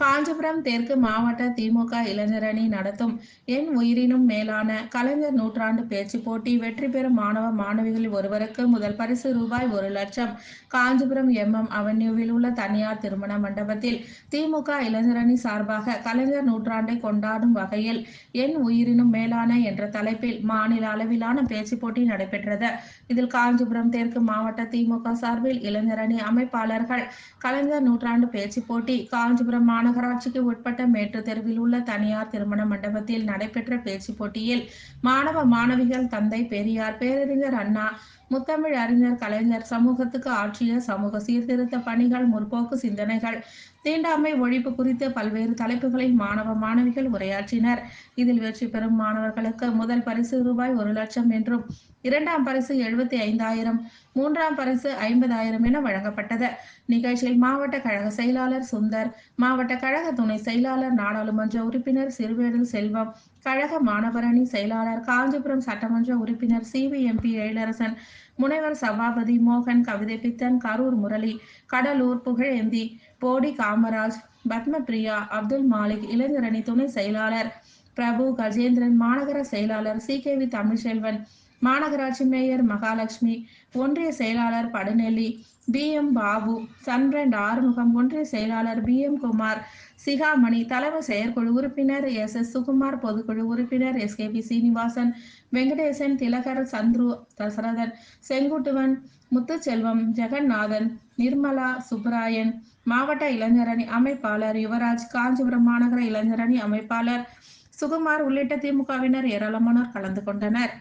காஞ்சிபுரம் தெற்கு மாவட்ட திமுக இளைஞரணி நடத்தும் என் உயிரினும் மேலான கலைஞர் நூற்றாண்டு பேச்சு போட்டி வெற்றி பெறும் மாணவ மாணவிகளில் ஒருவருக்கு முதல் பரிசு ரூபாய் ஒரு லட்சம். காஞ்சிபுரம் எம்எம் அவென்யூவில் உள்ள தனியார் திருமண மண்டபத்தில் திமுக இளைஞரணி சார்பாக கலைஞர் நூற்றாண்டை கொண்டாடும் வகையில் என் உயிரினும் மேலான என்ற தலைப்பில் மாநில அளவிலான பேச்சு போட்டி நடைபெற்றது. இதில் காஞ்சிபுரம் தெற்கு மாவட்ட திமுக சார்பில் இளைஞரணி அமைப்பாளர்கள் கலைஞர் நூற்றாண்டு பேச்சு போட்டி காஞ்சிபுரம் மாநகராட்சிக்கு உட்பட்ட மேற்கு தெருவில் உள்ள தனியார் திருமண மண்டபத்தில் நடைபெற்ற பேச்சு போட்டியில் மாணவ மாணவிகள் தந்தை பெரியார் பேரறிஞர் அண்ணா முத்தமிழ் அறிஞர் கலைஞர் சமூகத்துக்கு ஆற்றிய சமூக சீர்திருத்த பணிகள் முற்போக்கு சிந்தனைகள் தீண்டாமை ஒழிப்பு குறித்து பல்வேறு தலைப்புகளில் மாணவ மாணவிகள் உரையாற்றினர். இதில் வெற்றி பெறும் மாணவர்களுக்கு முதல் பரிசு ரூபாய் ஒரு லட்சம் என்றும் இரண்டாம் பரிசு எழுபத்தி ஐந்தாயிரம் மூன்றாம் பரிசு ஐம்பதாயிரம் என வழங்கப்பட்டது. நிகழ்ச்சியில் மாவட்ட கழக செயலாளர் சுந்தர் மாவட்ட கழக துணை செயலாளர் நாடாளுமன்ற உறுப்பினர் சிறுவேடல் செல்வம் கழக மாணவரணி செயலாளர் காஞ்சிபுரம் சட்டமன்ற உறுப்பினர் சிபிஎம்பி எழிலரசன் முனைவர் சபாபதி மோகன் கவிதை பித்தன் கரூர் முரளி கடலூர் புகழேந்தி போடி காமராஜ் பத்மபிரியா அப்துல் மாலிக் இளைஞரணி துணை செயலாளர் பிரபு கஜேந்திரன் மாநகர செயலாளர் சி கே வி தமிழ்செல்வன் மாநகராட்சி மேயர் மகாலட்சுமி ஒன்றிய செயலாளர் படுநெல்லி பி. எம். பாபு சன்பிரண்ட் ஆறுமுகம் ஒன்றிய செயலாளர் பி. எம். குமார் சிகாமணி தலைமை செயற்குழு உறுப்பினர் எஸ். எஸ். சுகுமார் பொதுக்குழு உறுப்பினர் S. K. P. Srinivasan Venkatesan Thilagar Chandru Dasarathan Senguttuvan Muthuselvam Jaganathan Nirmala Subbarayan மாவட்ட இளைஞரணி அமைப்பாளர் யுவராஜ் காஞ்சிபுரம் மாநகர இளைஞரணி அமைப்பாளர் சுகுமார் உள்ளிட்ட திமுகவினர் ஏராளமானோர் கலந்து கொண்டனர்.